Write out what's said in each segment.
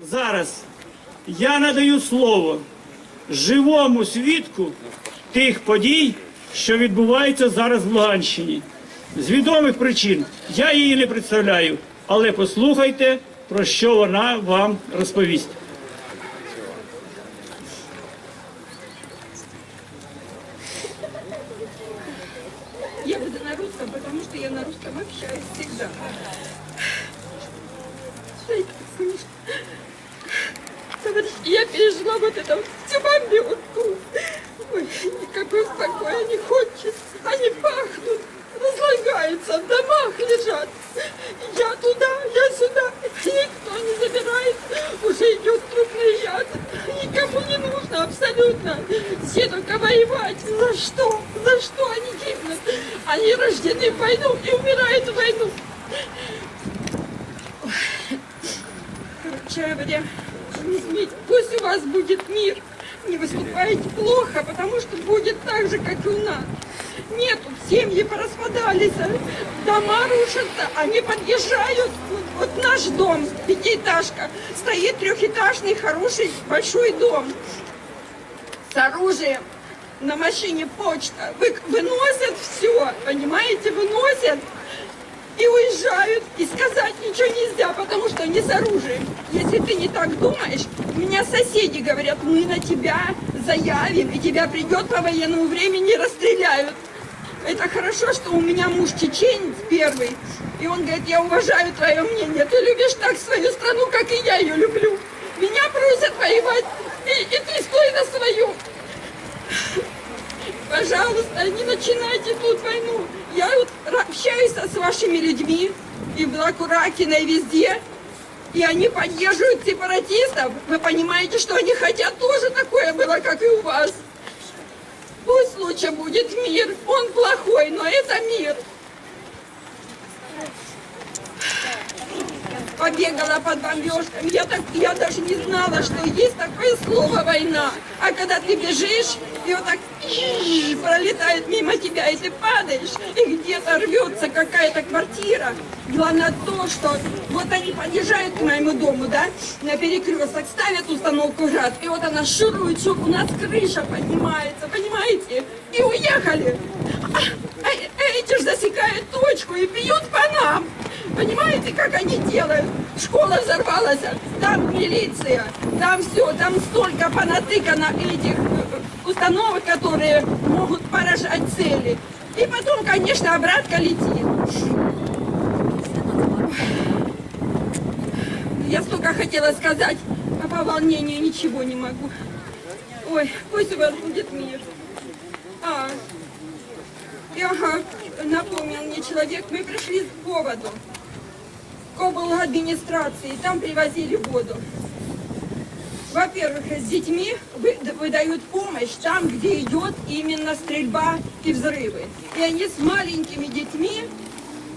зараз я надаю слово живому свідку тих подій, що відбуваються зараз в Луганщині. З відомих причин я її не представляю, але послухайте, про що вона вам розповість. Я буду на русском, потому что я на русском общаюсь всегда. Вот это вот всю бомбежку. Ой, никакой спокоя не хочется. Они пахнут, разлагаются, в домах лежат. Я туда, я сюда. Никто не забирает. Уже идет трупный яд. Никому не нужно абсолютно. Все только воевать. За что? За что они гибнут? Они рождены в войну и умирают в войну. Короче говоря, возьмите, пусть у вас будет мир. Не выступайте плохо, потому что будет так же, как и у нас. Нету, семьи пораспадались, дома рушатся, они подъезжают. Вот наш дом, пятиэтажка, стоит трехэтажный, хороший, большой дом с оружием. На машине почта. Вы, выносят все, понимаете, выносят и уезжают. И сказать ничего нельзя, потому что они с оружием. Если ты не так думаешь, у меня соседи говорят, мы на тебя заявим, и тебя придет по военному времени расстреляют. Это хорошо, что у меня муж чеченец первый, и он говорит, я уважаю твое мнение, ты любишь так свою страну, как и я ее люблю. Меня просят воевать, и, и ты стой на своем. Пожалуйста, не начинайте тут войну. Я вот ра- общаюсь с вашими людьми и в Блакуракино, и везде. И они поддерживают сепаратистов. Вы понимаете, что они хотят тоже такое было, как и у вас. Пусть лучше будет мир. Он плохой, но это мир. побегала под бомбежками. Я, так, я даже не знала, что есть такое слово «война». А когда ты бежишь, и вот так пролетает мимо тебя, и ты падаешь, и где-то рвется какая-то квартира. Главное то, что вот они подъезжают к моему дому, да, на перекресток, ставят установку ЖАД, и вот она шурует, что у нас крыша поднимается, понимаете? И уехали. А, а- а эти же засекают точку и бьют по нам. Понимаете, как они делают? Школа взорвалась, там милиция, там все, там столько понатыкано этих установок, которые могут поражать цели. И потом, конечно, обратка летит. Я столько хотела сказать, а по волнению ничего не могу. Ой, пусть у вас будет мир. А, и ага, напомнил мне человек, мы пришли к поводу. К облу администрации, там привозили воду. Во-первых, с детьми вы- выдают помощь там, где идет именно стрельба и взрывы. И они с маленькими детьми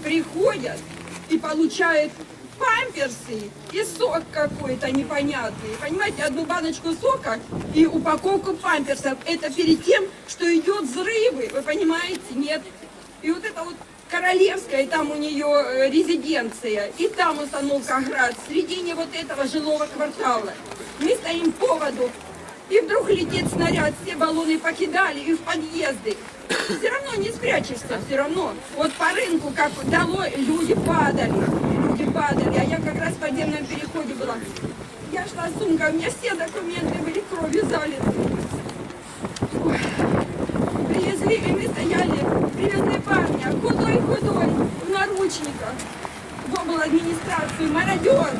приходят и получают памперсы и сок какой-то непонятный. Понимаете, одну баночку сока и упаковку памперсов. Это перед тем, что идет взрывы. Вы понимаете? Нет. И вот это вот Королевская, там у нее э, резиденция, и там установка ГРАД, в середине вот этого жилого квартала. Мы стоим по поводу, и вдруг летит снаряд, все баллоны покидали и в подъезды. Все равно не спрячешься, все равно. Вот по рынку, как дало, люди падали, люди падали, а я как раз в подземном переходе была. Я шла с сумкой, у меня все документы были кровью залиты. Ой. Привезли, и мы стояли, привезли парня, худой-худой, в наручниках, в обл. администрацию, мародер.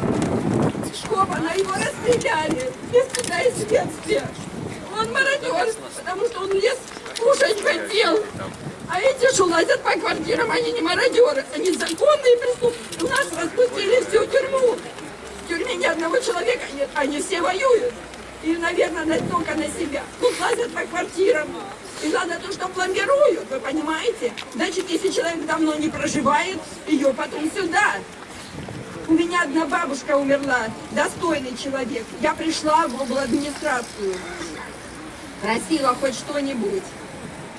Шкопана, его расстреляли, без суда и следствия. Он мародер, потому что он лес кушать хотел. А эти что лазят по квартирам, они не мародеры, они законные преступники. У нас распустили всю тюрьму. В тюрьме ни одного человека нет, они все воюют. И, наверное, на- только на себя. Тут лазят по квартирам. И надо то, что пломбируют, вы понимаете? Значит, если человек давно не проживает, ее потом сюда. У меня одна бабушка умерла, достойный человек. Я пришла в администрацию, просила хоть что-нибудь.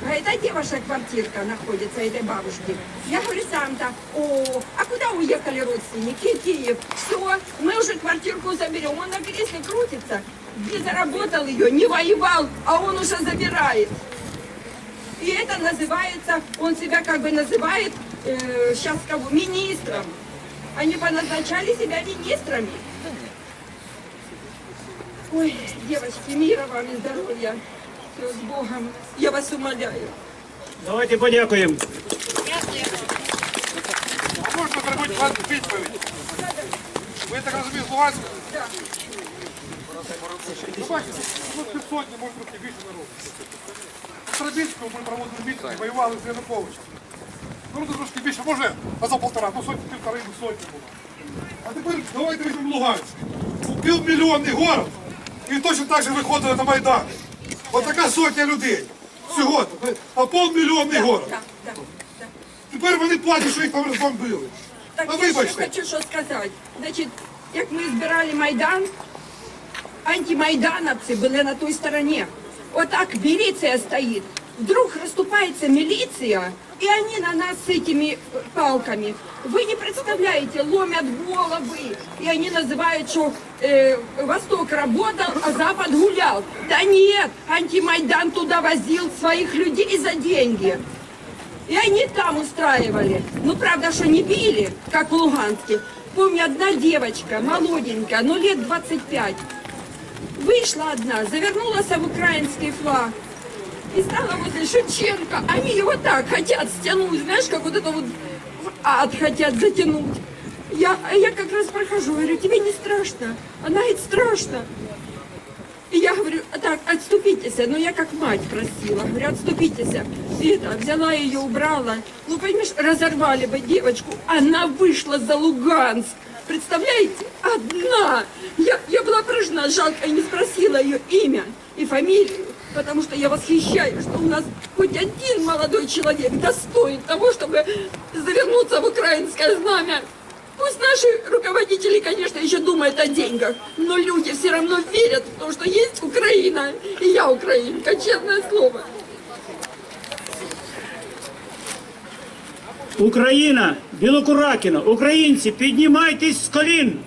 Говорит, а где ваша квартирка находится, этой бабушки? Я говорю, сам-то. О, а куда уехали родственники? Киев. Все, мы уже квартирку заберем. Он на кресле крутится. Не заработал ее, не воевал, а он уже забирает. И это называется, он себя как бы называет, э, сейчас кого, министром. Они поназначали себя министрами. Ой, девочки, мира вам и здоровья. Все с Богом. Я вас умоляю. Давайте подякуємо. А можна зробити вас відповідь? Ви так розумієте, з Луганська? Да. Ну, бачите, ну, півсотні, може трохи більше народу. В ми проводили мітинги, воювали з Януковичем. Ну, це трошки більше, може, а за полтора, ну сотні, півтори, сотні було. А тепер давайте візьмемо Луганськ. Півмільйонний город. І точно так же виходили на Майдан. От така сотня людей. Всього, а полмільйонний город. Да, да, да. Тепер вони платять, що їх там розбомбили. Так А я ще вибачте. хочу що сказати. Значить, як ми збирали Майдан, антимайдановці були на той стороні. Отак міліція стоїть. Вдруг розступається міліція, и они на нас с этими э, палками. Вы не представляете, ломят головы. И они называют, что э, Восток работал, а Запад гулял. Да нет, антимайдан туда возил своих людей за деньги. И они там устраивали. Ну, правда, что не били, как в Луганске. Помню, одна девочка, молоденькая, ну, лет 25, вышла одна, завернулась в украинский флаг и стала возле Шевченко. Они его так хотят стянуть, знаешь, как вот это вот в ад хотят затянуть. Я, я как раз прохожу, говорю, тебе не страшно? Она говорит, страшно. И я говорю, «А так, отступитесь. Ну, я как мать просила. Говорю, отступитесь. И это, взяла ее, убрала. Ну, понимаешь, разорвали бы девочку. Она вышла за Луганск. Представляете? Одна. Я, я была поражена. Жалко, я не спросила ее имя и фамилию. Потому что я восхищаюсь, что у нас хоть один молодой человек достоин того, чтобы завернуться в украинское знамя. Пусть наши руководители, конечно, еще думают о деньгах, но люди все равно верят в то, что есть Украина, и я украинка, честное слово. Україна, Білокуракіна, українці, піднімайтесь з колін!